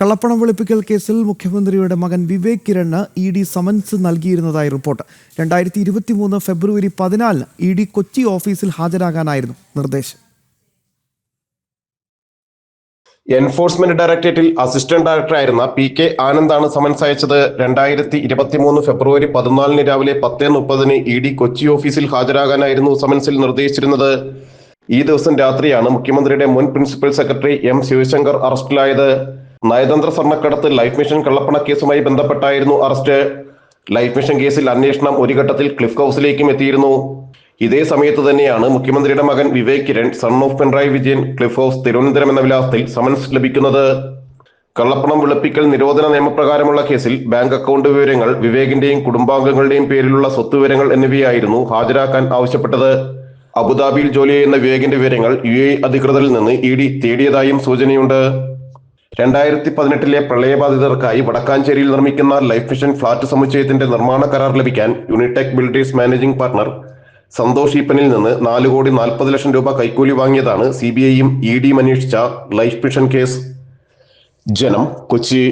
കള്ളപ്പണം വെളുപ്പിക്കൽ കേസിൽ മുഖ്യമന്ത്രിയുടെ മകൻ Vivek Kiran E D summons നൽകിയിരുന്നതായി report. രണ്ടായിരത്തി ഇരുപത്തി മൂന്ന് ഫെബ്രുവരി പതിനാലിന് ഇ ഡി കൊച്ചി ഓഫീസിൽ ഹാജരാകാനായിരുന്നു നിർദ്ദേശം. എൻഫോഴ്സ്മെന്റ് ഡയറക്ടറേറ്റിൽ അസിസ്റ്റന്റ് ഡയറക്ടർ ഡയറക്ടറായിരുന്ന പി കെ ആനന്ദാണ് സമൻസ് അയച്ചത്. രണ്ടായിരത്തി ഇരുപത്തിമൂന്ന് ഫെബ്രുവരി പതിനാലിന് രാവിലെ പത്ത് മുപ്പതിന് ഇ ഡി കൊച്ചി ഓഫീസിൽ ഹാജരാകാനായിരുന്നു സമൻസിൽ നിർദ്ദേശിച്ചിരുന്നത്. ഈ ദിവസം രാത്രിയാണ് മുഖ്യമന്ത്രിയുടെ മുൻ പ്രിൻസിപ്പൽ സെക്രട്ടറി എം ശിവശങ്കർ അറസ്റ്റിലായത്. നയതന്ത്ര സ്വർണക്കടത്ത് ലൈഫ് മിഷൻ കള്ളപ്പണ കേസുമായി ബന്ധപ്പെട്ടായിരുന്നു അറസ്റ്റ്. ലൈഫ് മിഷൻ കേസിൽ അന്വേഷണം ഒരു ഘട്ടത്തിൽ ക്ലിഫ് ഹൗസിലേക്കും എത്തിയിരുന്നു. ഇതേ സമയത്ത് തന്നെയാണ് മുഖ്യമന്ത്രിയുടെ മകൻ Vivek Kiran son of Pinarayi Vijayan Cliff House Thiruvananthapuram എന്ന വിലാസത്തിൽ സമൻസ് ലഭിക്കുന്നത്. കള്ളപ്പണം വെളുപ്പിക്കൽ നിരോധന നിയമപ്രകാരമുള്ള കേസിൽ ബാങ്ക് അക്കൗണ്ട് വിവരങ്ങൾ വിവേകിന്റെയും കുടുംബാംഗങ്ങളുടെയും പേരിലുള്ള സ്വത്ത് വിവരങ്ങൾ എന്നിവയായിരുന്നു ഹാജരാക്കാൻ ആവശ്യപ്പെട്ടത്. അബുദാബിയിൽ ജോലി ചെയ്യുന്ന വിവേകിന്റെ വിവരങ്ങൾ യു എ അധികൃതരിൽ നിന്ന് ഇ ഡി തേടിയതായും സൂചനയുണ്ട്. രണ്ടായിരത്തി പതിനെട്ടിലെ പ്രളയബാധിതർക്കായി വടക്കാഞ്ചേരിയിൽ നിർമ്മിക്കുന്ന ലൈഫ് മിഷൻ ഫ്ളാറ്റ് സമുച്ചയത്തിന്റെ നിർമ്മാണ കരാർ ലഭിക്കാൻ Unitech builders managing partner Santhosh ഈപ്പനിൽ നിന്ന് നാല് കോടി നാൽപ്പത് ലക്ഷം രൂപ കൈക്കൂലി വാങ്ങിയതാണ് സി ബി ഐയും ഇ ഡിയും അന്വേഷിച്ച ലൈഫ് മിഷൻ കേസ്. ജനം കൊച്ചി.